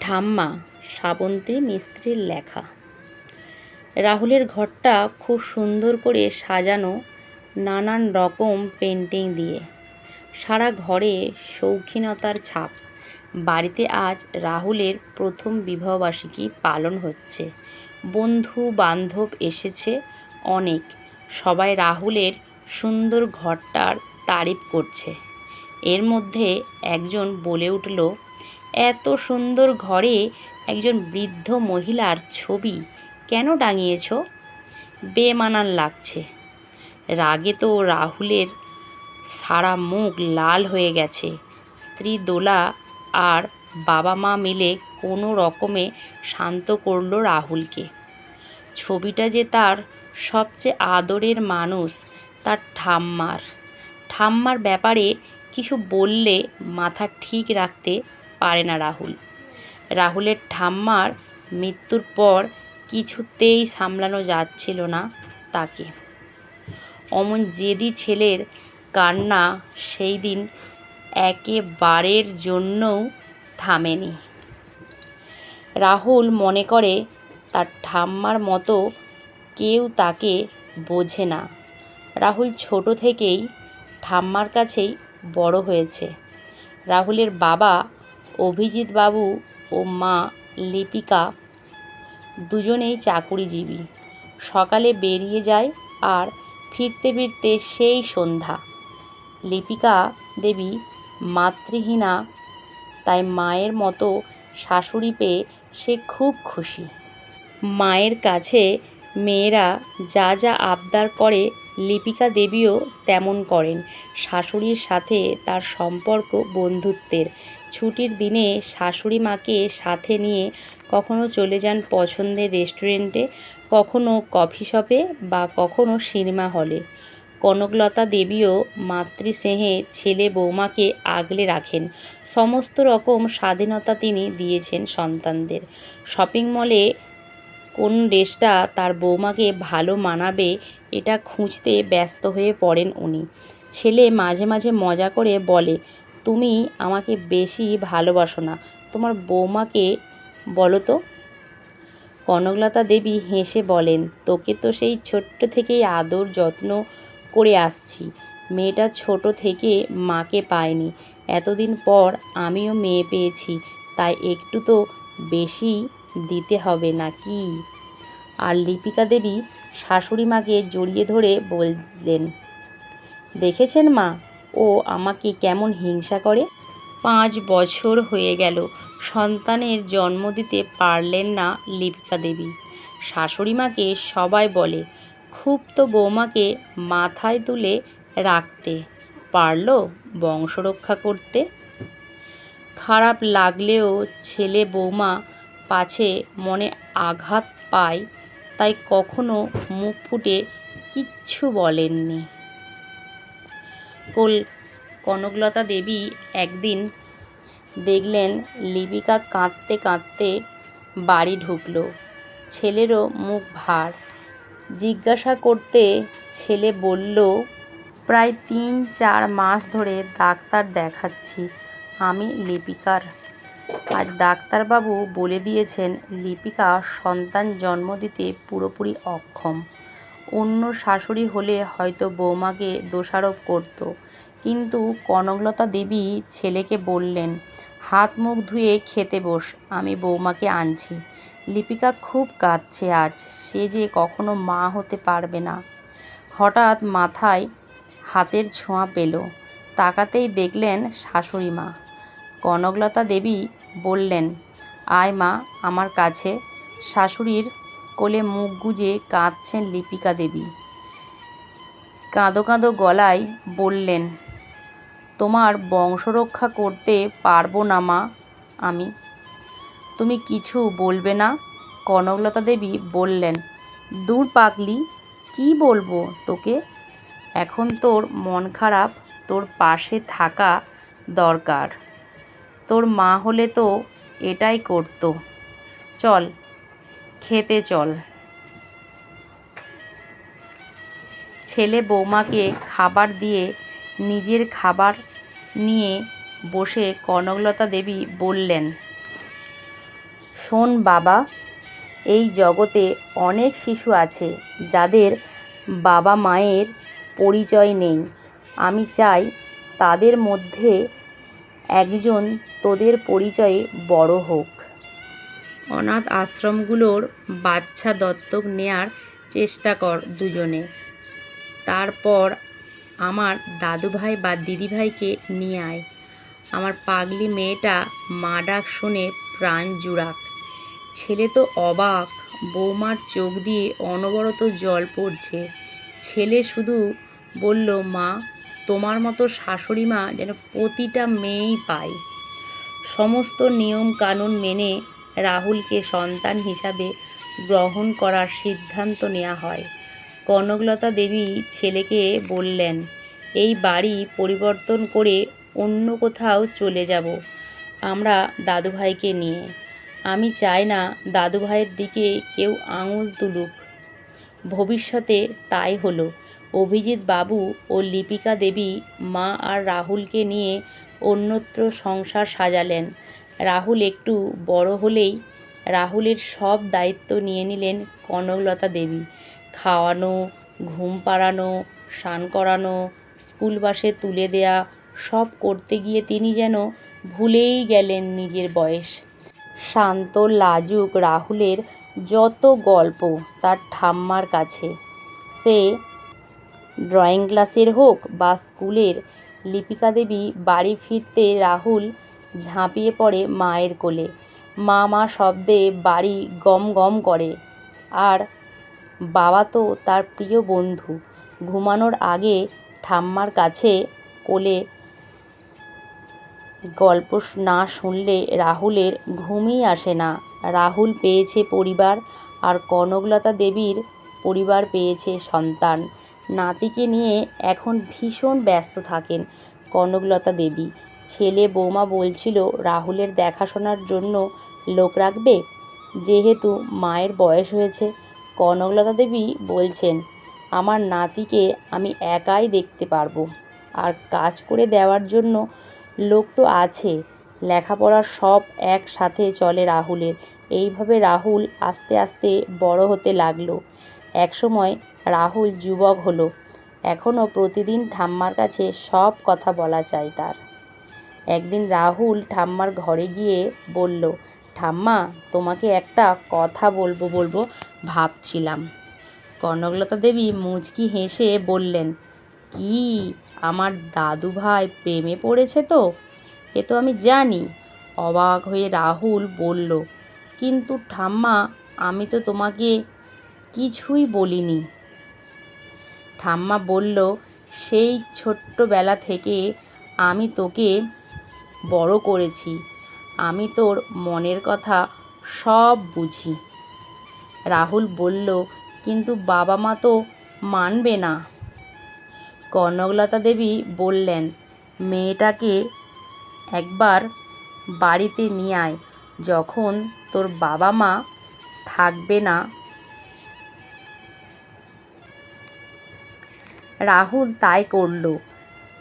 ঠাম্মা, শ্রাবন্তী মিস্ত্রির লেখা। রাহুলের ঘরটা খুব সুন্দর করে সাজানো নানান রকম পেন্টিং দিয়ে। সারা ঘরে শৌখিনতার ছাপ। বাড়িতে আজ রাহুলের প্রথম বিবাহবার্ষিকী পালন হচ্ছে। বন্ধু বান্ধব এসেছে অনেক। সবাই রাহুলের সুন্দর ঘরটার তারিফ করছে। এর মধ্যে একজন বলে উঠল এত সুন্দর ঘরে একজন বৃদ্ধ মহিলার ছবি কেন টাঙিয়েছ? বেমানান লাগছে। রাগে তো রাহুলের সারা মুখ লাল হয়ে গেছে। স্ত্রী দোলা আর বাবা মা মিলে কোনো রকমে শান্ত করল রাহুলকে। ছবিটা যে তার সবচেয়ে আদরের মানুষ, তার ঠাম্মার। ঠাম্মার ব্যাপারে কিছু বললে মাথা ঠিক রাখতে পারে না রাহুল। রাহুলের ঠাম্মার মৃত্যুর পর কিছুতেই সামলানো যাচ্ছিল না তাকে। অমন জেদি ছেলের কান্না সেই দিন একেবারের জন্যও থামেনি। রাহুল মনে করে তার ঠাম্মার মতো কেউ তাকে বোঝে না। রাহুল ছোট থেকেই ঠাম্মার কাছেই বড় হয়েছে। রাহুলের বাবা অভিজিৎ বাবু ও মা লিপিকা দুজনেই চাকুরিজীবী। সকালে বেরিয়ে যায় আর ফিরতে ফিরতে সেই সন্ধ্যা। লিপিকা দেবী মাতৃহীনা, তাই মায়ের মতো শাশুড়ি পেয়ে সে খুব খুশি। মায়ের কাছে মেয়েরা যা যা আবদার করে লিপিকা দেবীও তেমন করেন। শাশুড়ির সাথে তার সম্পর্ক বন্ধুত্বের। ছুটির দিনে শাশুড়ি মাকে সাথে নিয়ে কখনো চলে যান পছন্দের রেস্টুরেন্টে, কখনো কফি শপে বা কখনো সিনেমা হলে। কনকলতা দেবীও মাতৃস্নেহে ছেলে বৌমাকে আগলে রাখেন। সমস্ত রকম স্বাধীনতা তিনি দিয়েছেন সন্তানদের। শপিং মলে কোন ড্রেসটা তার বৌমাকে ভালো মানাবে এটা খুঁজতে ব্যস্ত হয়ে পড়েন উনি। ছেলে মাঝে মাঝে মজা করে বলে, তুমি আমাকে বেশি ভালোবাসো না, তোমার বৌমাকে বলো তো? কনকলতা দেবী হেসে বলেন, তোকে তো সেই ছোট্ট থেকেই আদর যত্ন করে আসছি। মেয়েটা ছোট থেকে মাকে পায়নি। এতদিন পর আমিও মেয়ে পেয়েছি, তাই একটু তো বেশি দিতে হবে না কি আর লিপিকা দেবী শাশুড়ি মাকে জড়িয়ে ধরে বললেন, দেখেছেন মা, ও আমাকে কেমন হিংসা করে? পাঁচ বছর হয়ে গেল, সন্তানের জন্ম দিতে পারলেন না লিপিকা দেবী। শাশুড়ি মাকে সবাই বলে খুব তো বৌমাকে মাথায় তুলে রাখতে পারল বংশ রক্ষা করতে? খারাপ লাগলেও ছেলে বৌমা পাছে মনে আঘাত পায় তাই কখনো মুখ ফুটে কিচ্ছু বলেননি। কোল কনকলতা দেবী একদিন দেখলেন লিপিকা কাঁদতে কাঁদতে বাড়ি ঢুকল। ছেলেরও মুখ ভার। জিজ্ঞাসা করতে ছেলে বলল, প্রায় তিন চার মাস ধরে ডাক্তার দেখাচ্ছি, আমি লিপিকার। আজ ডাক্তারবাবু বলে দিয়েছেন, লিপিকা সন্তান জন্ম দিতে পুরোপুরি অক্ষম। অন্য শাশুড়ি হলে হয়তো বৌমাকে দোষারোপ করত। কিন্তু কনকলতা দেবী ছেলেকে বললেন, হাত মুখ ধুয়ে খেতে বস, আমি বৌমাকে আনছি। লিপিকা খুব কাঁদছে আজ, সে যে কখনো মা হতে পারবে না। হঠাৎ মাথায় হাতের ছোঁয়া পেল। তাকাতেই দেখলেন শাশুড়ি মা। কনকলতা দেবী বললেন, আয় মা, আমার কাছে। শাশুড়ির কোলে মুখ গুজে কাঁদছেন লিপিকা দেবী। কাঁদো কাঁদো গলায় বললেন, তোমার বংশরক্ষা করতে পারব না মা আমি। তুমি কিছু বলবে না? কনকলতা দেবী বললেন, দূর পাগলি, কি বলব তোকে? এখন তোর মন খারাপ, তোর পাশে থাকা দরকার। তোর মা হলে তো এটাই করতো। চল, খেতে চল। ছেলে বৌমাকে খাবার দিয়ে নিজের খাবার নিয়ে বসে কনকলতা দেবী বললেন, শোন বাবা, এই জগতে অনেক শিশু আছে যাদের বাবা মায়ের পরিচয় নেই। আমি চাই তাদের মধ্যে একজন তোদের পরিচয়ে বড় হোক। অনাথ আশ্রমগুলোর বাচ্চা দত্তক নেয়ার চেষ্টা কর দুজনে। তারপর আমার দাদুভাই বা দিদিভাইকে নিয়ে আয়। আমার পাগলি মেয়েটা মা ডাক শুনে প্রাণ জুড়াক। ছেলে তো অবাক, বৌমার চোখ দিয়ে অনবরত জল পড়ছে। ছেলে শুধু বলল, মা তোমার মতো শাশুড়ি মা যেন প্রতিটা মেয়েই পায়। সমস্ত নিয়ম কানুন মেনে রাহুলকে সন্তান হিসাবে গ্রহণ করার সিদ্ধান্ত নেওয়া হয়। কনকলতা দেবী ছেলেকে বললেন, এই বাড়ি পরিবর্তন করে অন্য কোথাও চলে যাব আমরা দাদুভাইকে নিয়ে। আমি চাই না দাদুভাইয়ের দিকে কেউ আঙুল তুলুক। ভবিষ্যতে তাই হলো। অভিজিৎ বাবু ও লিপিকা দেবী, মা আর রাহুলকে নিয়ে অন্যত্র সংসার সাজালেন। রাহুল একটু বড় হলেই রাহুলের সব দায়িত্ব নিয়ে নিলেন কনকলতা দেবী। খাওয়ানো, ঘুম পাড়ানো, স্নান করানো, স্কুল বাসে তুলে দেয়া, সব করতে গিয়ে তিনি যেন ভুলেই গেলেন নিজের বয়স। শান্ত, লাজুক রাহুলের যত গল্প তার ঠাম্মার কাছে, সে ড্রয়িং ক্লাসের হোক বা স্কুলের, লিপিকা দেবী বাড়ি ফিরতে রাহুল ঝাঁপিয়ে পড়ে মায়ের কোলে। মা মা শব্দে বাড়ি গম গম করে। আর বাবা তো তার প্রিয় বন্ধু। ঘুমানোর আগে ঠাম্মার কাছে কোলে গল্প না শুনলে রাহুলের ঘুমই আসে না। রাহুল পেয়েছে পরিবার আর কনকলতা দেবীর পরিবার পেয়েছে সন্তান। নাতিকে নিয়ে এখন ভীষণ ব্যস্ত থাকেন কনকলতা দেবী। ছেলে বৌমা বলছিল, রাহুলের দেখাশোনার জন্য লোক রাখবে? যেহেতু মায়ের বয়স হয়েছে। কনকলতা দেবী বলছেন, আমার নাতিকে আমি একাই দেখতে পারব। আর কাজ করে দেওয়ার জন্য লোক তো আছে। লেখাপড়া সব একসাথে চলে রাহুলের। এইভাবে রাহুল আস্তে আস্তে বড় হতে লাগল। একসময় রাহুল যুবক হলো। এখনও প্রতিদিন ঠাম্মার কাছে সব কথা বলা চাই তার। একদিন রাহুল ঠাম্মার ঘরে গিয়ে বলল, ঠাম্মা, তোমাকে একটা কথা বলব বলব, ভাবছিলাম। কনকলতা দেবী মুচকি হেসে বললেন, কি, আমার দাদু ভাই প্রেমে পড়েছে তো? এ তো আমি জানি। অবাক হয়ে রাহুল বলল, কিন্তু ঠাম্মা, আমি তো তোমাকে কিছুই বলিনি। ঠাম্মা বলল, সেই ছোট্টবেলা থেকে আমি তোকে বড় করেছি। আমি তোর মনের কথা সব বুঝি। রাহুল বলল, কিন্তু বাবা মা তো মানবে না। কনকলতা দেবী বললেন, মেয়েটাকে একবার বাড়িতে নিয়ে আয়, যখন তোর বাবা মা থাকবে না রাহুল তাই করল।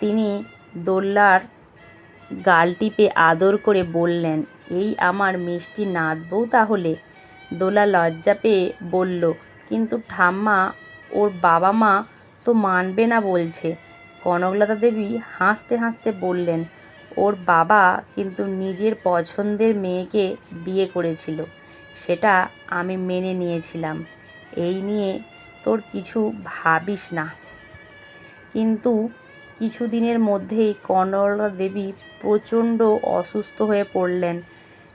তিনি দোল্লার গাল টিপে আদর করে বললেন, এই আমার মিষ্টি নাত বউ তাহলে? দোলা লজ্জা পেয়ে বলল, কিন্তু ঠাম্মা, ওর বাবা মা তো মানবে না, বলছে। কনকলতা দেবী হাসতে হাসতে বললেন, ওর বাবা কিন্তু নিজের পছন্দের মেয়েকে বিয়ে করেছিল। সেটা আমি মেনে নিয়েছিলাম। এই নিয়ে তোর কিছু ভাবিস না। কিন্তু কিছুদিনের মধ্যেই কনকলতা দেবী প্রচণ্ড অসুস্থ হয়ে পড়লেন।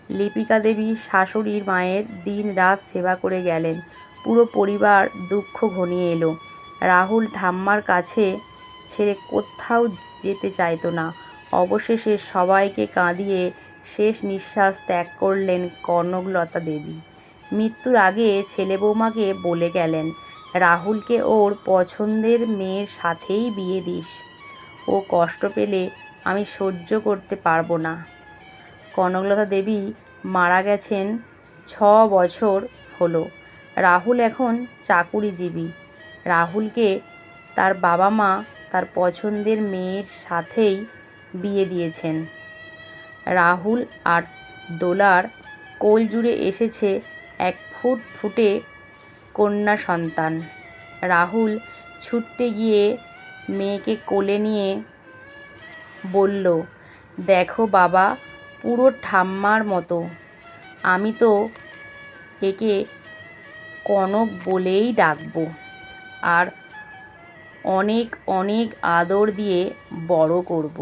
লিপিকা দেবী শাশুড়ির মায়ের দিন রাত সেবা করে গেলেন। পুরো পরিবার দুঃখ ঘনিয়ে এলো। রাহুল ঠাম্মার কাছে ছেড়ে কোথাও যেতে চাইতো না। অবশেষে সবাইকে কাঁদিয়ে শেষ নিঃশ্বাস ত্যাগ করলেন কনকলতা দেবী। মৃত্যুর আগে ছেলে বৌমাকে বলে গেলেন রাহুলকে ওর পছন্দের মেয়ের সাথেই বিয়ে দিস। ও কষ্ট পেলে আমি সহ্য করতে পারব না। কনকলতা দেবী মারা গেছেন ছ বছর হলো। রাহুল এখন চাকুরিজীবী। রাহুলকে তার বাবা মা তার পছন্দের মেয়ের সাথেই বিয়ে দিয়েছেন। রাহুল আর দোলার কোল জুড়ে এসেছে এক ফুট ফুটে কন্যা সন্তান। রাহুল ছুটতে গিয়ে মেয়েকে কোলে নিয়ে বলল, দেখো বাবা, পুরো ঠাম্মার মতো। আমি তো একে কনক বলেই ডাকবো। আর অনেক অনেক আদর দিয়ে বড় করব।